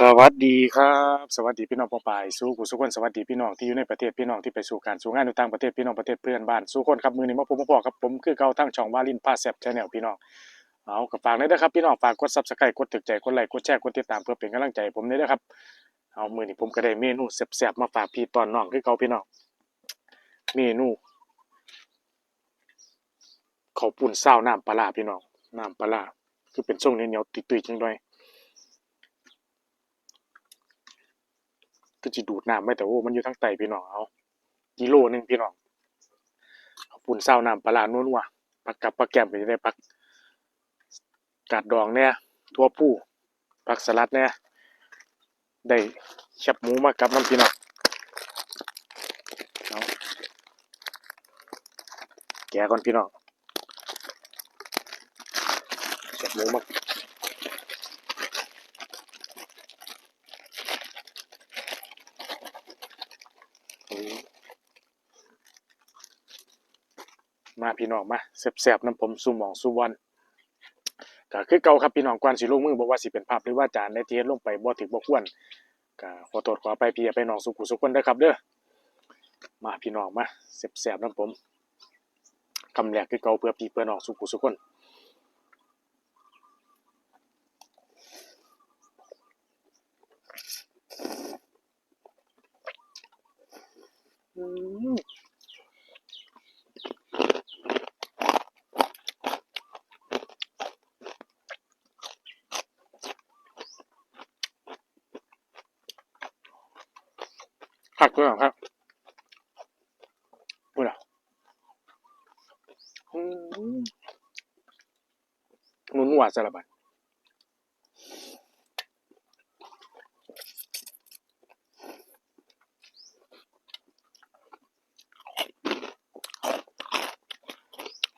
สวัสดีครับ สวัสดีพี่น้องปอปายสู้ผู้สุขคนสวัสดีพี่น้องที่อยู่ในประเทศพี่น้องที่ไปสู่การสู่งานอยู่ต่างประเทศพี่น้องประเทศเพื่อนบ้านสู้คนครับมือนี้มาพบมาพอกับผมคือเกาทั้งช่องวาลินพาแซบชาแนลพี่น้องเอากับฝากเลยนะครับพี่น้องฝากกด Subscribe กดถึกใจกดไลค์กดแชร์กดติดตามเพื่อเป็นกำลังใจผมด้วยนะครับเอามือนี้ผมก็ได้เมนูแซบๆมาฝากพี่ตอนน้องคือเกาพี่น้องเมนูข้าวปุ้นเศร้าน้ำปลาพี่น้องน้ำปลาคือเป็นทรงเหนียวๆตุยๆจังด้วย ก็จะดูดน้ำไม่แต่โอ้มันอยู่ทั้งไตพี่น้องเอากิโลหนึงพี่น้องเอาปุ่นเศร้าน้ำปลาร้านุ่นว่ะผักกับปลาแกมก็จะได้ผักกาดดองเนี่ยทั่วปูผักสลัดเนี่ยได้แคบหมูมากับน้ำพี่น้องเอาแกะก่อนพี่น้องแคบหมูมา อืม มาพี่น้องมาแซ่บๆน้ำผมสู่หมองสู่วันก็คือเก่าครับพี่น้องก่อนสิลงมือบ่ว่าสิเป็นภาพหรือว่าจานในที่เฮ็ดลงไปบ่ถึกบ่ควรก็ขอโทษขออภัยพี่ไปน้องสุขุสุขคนเด้อครับเด้อมาพี่น้องมาแซ่บๆน้ำผมคำแรกคือเก่าเพื่อพี่เพื่อน้องสุขุสุขคนอืม ผักด้วยครับอุ้ยออืมนุ่นหวานสลับไป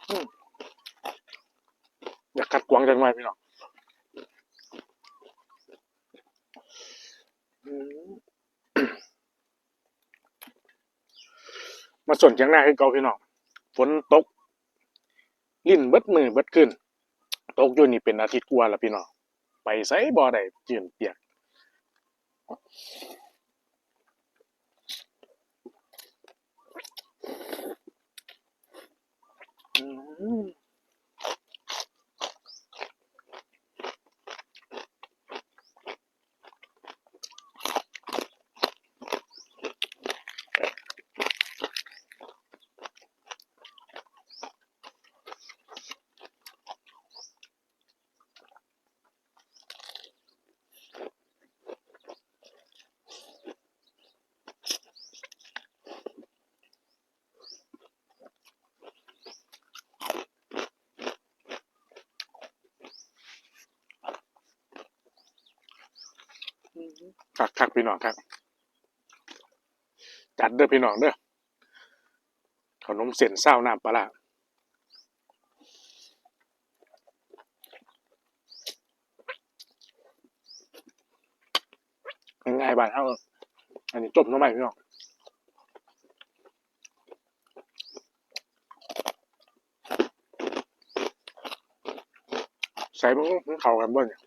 อืมอยากกัดกวางจังเลยพี่น้อง มาส่วนเชียงหน้าคือเก่าพี่น้องฝนตกลิ่นเบิดมือเบิดขึ้นตกอยู่นี่เป็นอาทิตย์กว่าแล้วพี่น้องไปไสบ่ได้จืนเปียกอืม คักพี่น้องครับ จัดเด้อพี่น้องเด้อขนมเส้นเศร้าน้ำปลาร้าง่ายบ้านเฮาอันนี้จบน้องใหม่พี่น้องใส่มันเข้ากันเบิ่เนี่ย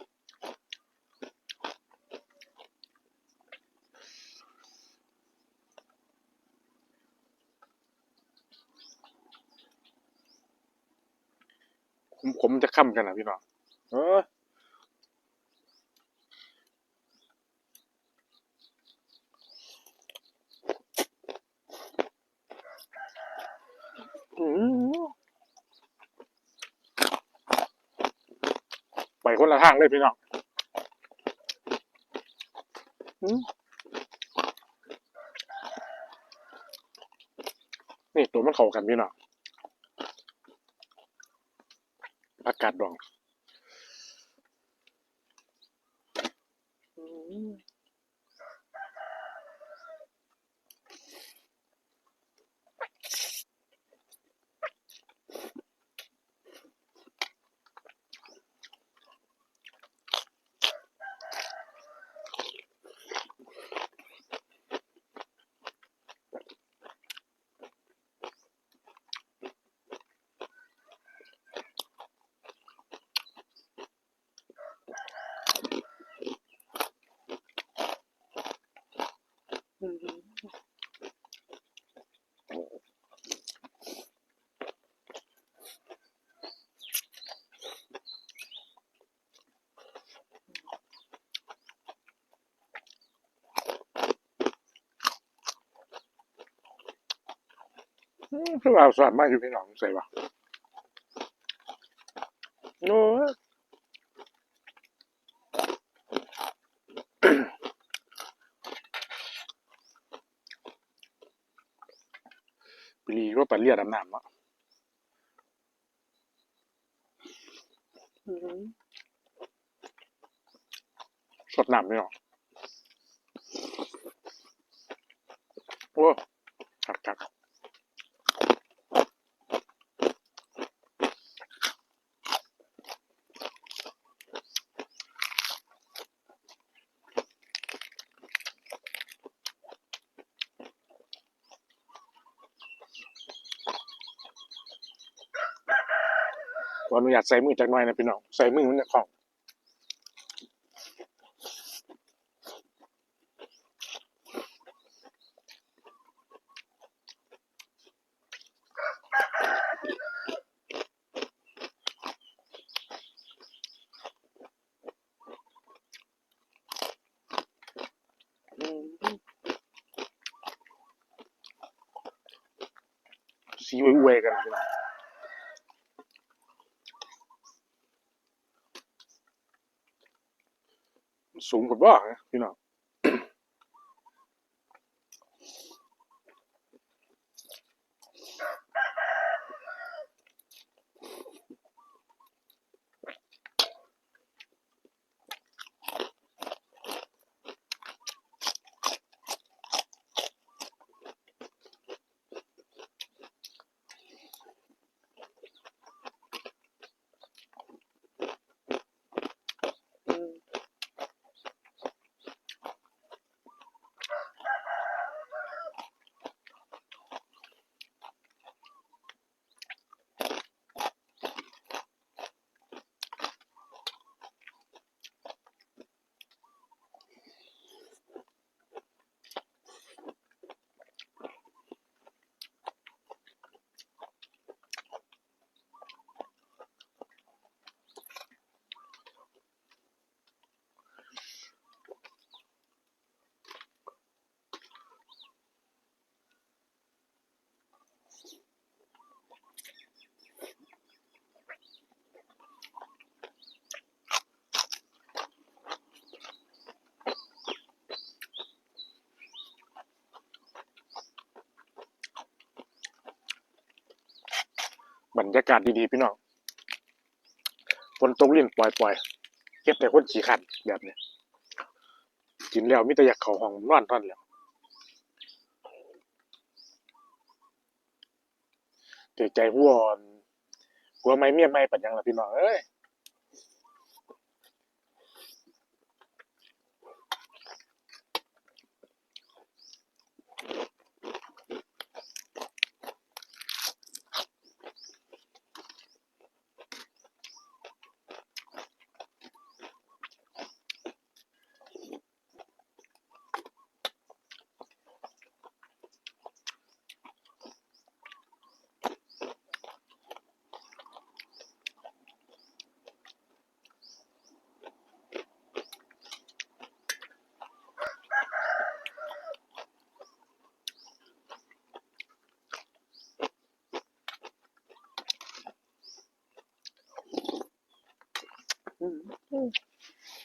ผ มจะค้ำกันนะพี่น้องเออไปคนละทางเลยพี่น้องนี่ตัวมันเข้ากันพี่น้อง อากาศดอง คือว่าสอนมากอยู่พี่น้องใส่ปะโอ้ยปลีก็ปลาเลียดำน้ำอะสดน้ำพี่น้องโอ้คักคักขออ นุญาตใส่มือจากหน่อยนะพี่น้องใส่มือมันจะของสีอวยกันพี่น้อง สูงกว่าบ้านะพี่น้อง บรรยากาศดีๆพี่น้องฝนตกเล่นปล่อยๆเก็บแต่คนขี่ขันแบบนี้กินแล้วมิตรอยากเข่าห้องนอนท่อนแล้วเดี๋ยวใจผู้อ่อนกลัวไม่เมียไม่ปัดยังละพี่น้องเอ้ย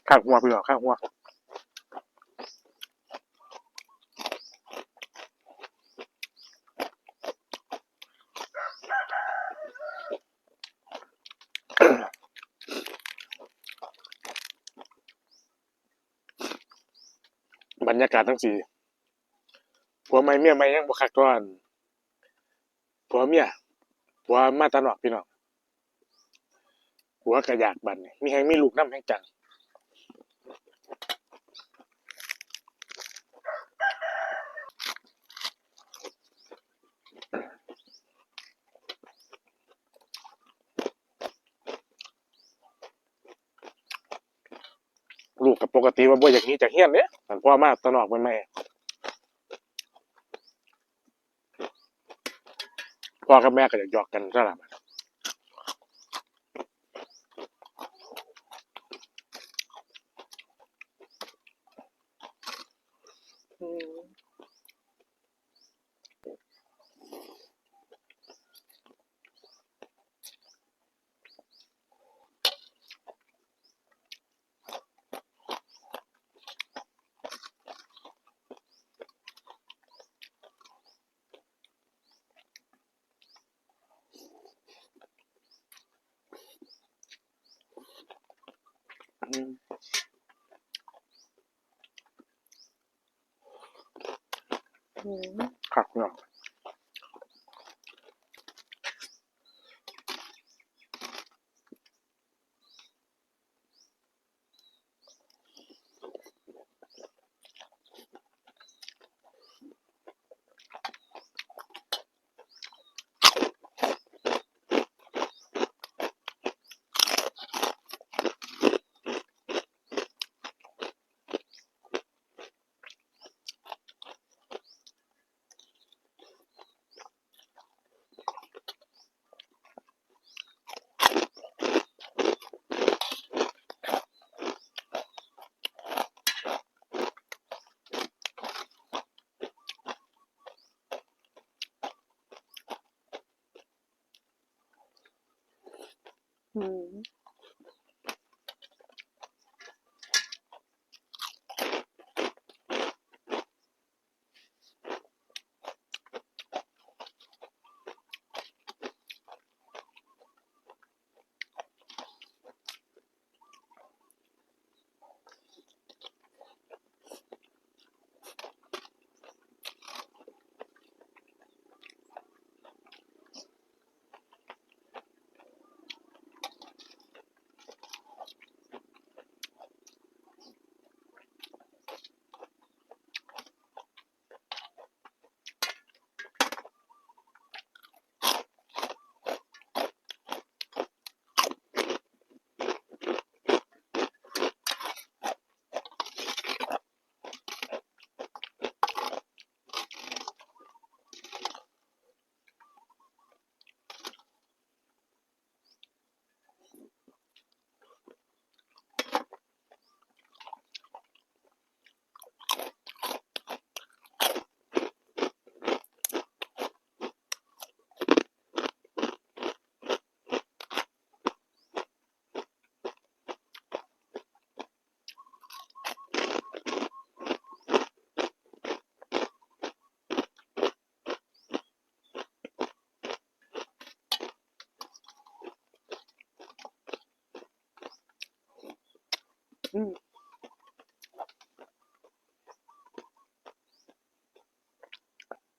ข้างหัวพี่น้องข้างหัวบรรยากาศทั้งสี่ผัวไม่เมียไม่ยังบ่คักก่อนผัวเมียผัวมาตะนอกพี่น้องผัวก็อยากบันี่มีแฮงมีลูกน้ำแฮงจัง ลูกกับปกติว่าบ่อย่างนี้จากเฮี้ยนเนี้ยมันพ่อมากตนอกมันแม่พ่อกับแม่ก็จะหยอกกันซะละ ครับ เ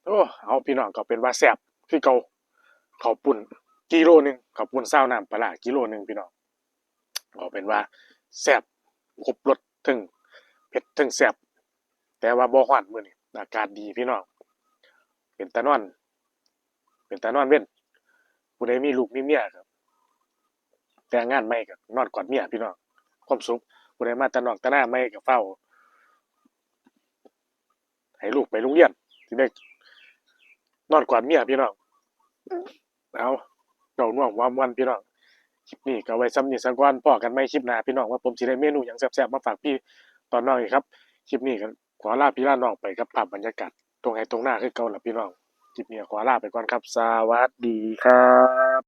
โอ้เอาพี่น้องก็เป็นว่าแซ่บคือเก่าข้าวปุ้นกิโลหนึงข้าวปุ้นซาน้ำปลากิโลหนึงพี่น้องก็เป็นว่าแซ่บครบรสถึงเผ็ดถึงแซ่บแต่ว่าบ่ฮ้อนมื้อนี้อากาศดีพี่น้องเป็นตานอน เป็นตานอนเว้นผู้ใดมีลูกมีเมียครับ แต่งงานใหม่ก็นอนกอดเมียพี่น้องความสุขผู้ใดมาต่นอกแต่หน้าใหม่ก็เฝ้า ให้ลูกไปโรงเรียนสิได้ นอนกอดเมียพี่น้องเอาเจ้าน่วงวามวันพี่น้องคลิปนี้ก็ไว้ซ้ำนี้สักวันพอกันใหม่คลิปหน้าพี่น้องว่าผมสิได้เมนูหยังแซ่บๆมาฝากพี่ตอนน้องอีกครับคลิปนี้ก็ขอลาพี่ลาน้องไปกับภาพบรรยากาศตรงไหนตรงหน้าคือเก่าล่ะพี่น้องคลิปนี้ขอลาไปก่อนครับ สวัสดีครับ